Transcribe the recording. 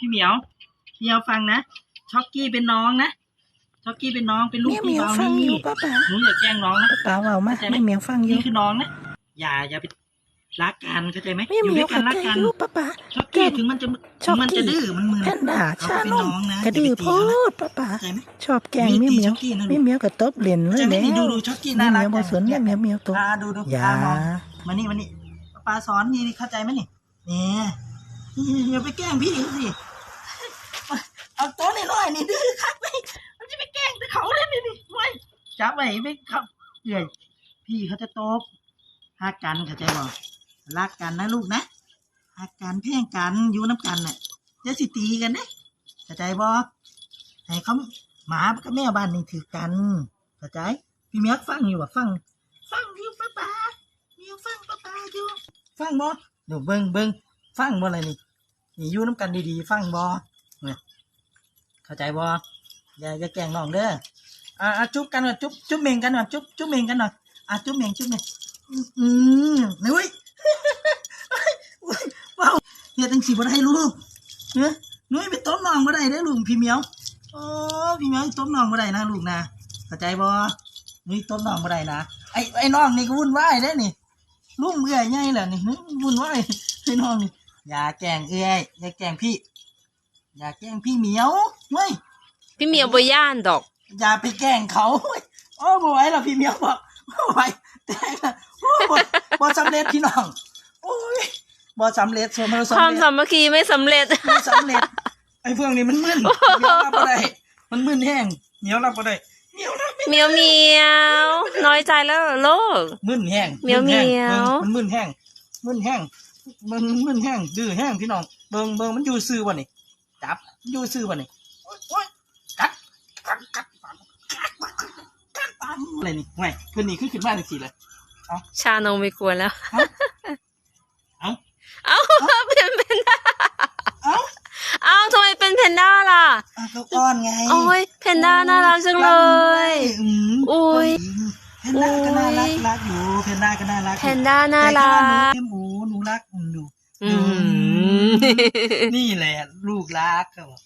พี่เหมียวพี่เหมียวฟังนะช็อกกี้เป็นน้องนะช็อกกี้เป็นน้องเป็นลูกเมียวพี่เมียวเบาฟังอนี่ยู่ป้าป๋าหนูอย่าแกล้งน้องนะป้าป๋าเบามาเข้าใจไหมแม่เมียวฟังอยู่นี่คือน้องนะอย่าอย่าไปรักกันเข้าใจไหมแม่อยู่เมีด้ยววยกัเข้านรักใจกันอยู่ป้าป๋าช็อกกี้ถึงมันจะช็อกกี้มันจะดื้อมันมึนแพนด้าเขาชาก็เป็นนน้มองนะกระดื้ออย่าโพไปตีเขานะดป้าป๋าเข้าใจไหมชอบแกล้งเมียวเมียวช็อกกี้นะลูกเมียวเมียวก็ตบเหรียญเลยใช่ไหมแล้วนี่ดูดูช็อกกี้เมีน่ายวรัเมีกยวบ่สนจัเมีงยวเมียวตบอ่าดูดูอย่าอ่ามองมานี่มานี่ปาสอนนี่เข้าใจไหมนี่เนี่ยอย่าไปแกล้งพี่สิเอาโต๊ะ นี่ดื้อครับไม่มันจะไปแกล้งแต่เขาเลยนี่นี่ไม่จับไว้ไม่ครับเอื่อยพี่เขาจะตบฮักกันเข้าใจบ่รักกันนะลูกนะฮักกันเพ่งกันอยู่น้ำกันน่ะจะสิตีกันนะเข้าใจบ่ให้เขาหมากับแม่บ้านนี่ถือกันเข้าใจ พี่เมียฟังอยู่อะฟัง ฟังอยู่ป้าป๋าเมียฟังป้าป๋าอยู่ ฟังบ่เดี๋ยวเบิ่งเบิ่งฟังบ่อะไรนี่นี่อยู่น้ำกันดีๆ ฟังบ่ เข้าใจบ่อย่าอย่าแกล้งน้องเด้ออ่าจุ๊บกันหน่อยจุ๊บจุ๊บเมงกันหน่อยจุ๊บจุ๊บเมงกันหน่อยอะจุ๊บเมงจุ๊บเมงอืมนุ้ยว้าวเฮียตั้งสีบ่ได้ลูกเนื้อนุ้ยไปต้มน้องบ่ได้เด้อลูกพี่เหมียวโอ้พี่เหมียวต้มน้องบ่ได้นะลูกนะเข้าใจบ่นี่ต้นน้องบ่ได้นะไอ้ไอ้น้องนี่ก็วุ่นวายได้นี่ลุงเอื้อยใหญ่แหละนี่วุ่นวายไอ้น้องนี่อย่าแกล้งเอื้อยอย่าแกล้งพี่ อย่าแกล้งพี่เหมียวเว้ยพี่เหมียวบ่ย่านดอก อย่าไปแกล้งเขาเว้ยโอ้บ่ไหวแล้วพี่เหมียวบอกบ่ไหวแต่ละโอ้บ่บ่สำเร็จพี่น้องโอ้ยบ่สำเร็จส่วนมันความสำเร็จสามัคคีไม่สำเร็จ ไม่สำเร็จไอ้พวกนี้มันมึนเหมียวรับบ่ได้มันมึนแห้งเหมียวรับบ่ได้เหมียวรับไม่ได้ เหมียวเหมียวน้อยใจแล้วเหรอลูก มึนแห้งเหมียวเหมียวมันมึนแห้งมึนแห้งมันมึนแห้งดื้อแห้งพี่น้องเบิ่งเบิ่งมันอยู่ซื่อบ่นี่ จับอยู่ซื้อป่ะนี่กัดกัดกัดกัดกัดอะไรนี่ไงคืนนี้ขึ้นขึ้นมาหนึ่งสี่เลยชานมไม่กลัวแล้ว เอ้า เอ้าเป็นแพนด้า เอ้าทำไมเป็นแพนด้าล่ะเขาอ้อนไง โอ้ยแพนด้าน่ารักจังเลยอุ้ยแพนด้าก็น่ารักรักอยู่แพนด้าก็น่ารักแพนด้าน่ารักหนูหนูรักหนู นี่แหละ ลูกรักเขาบอก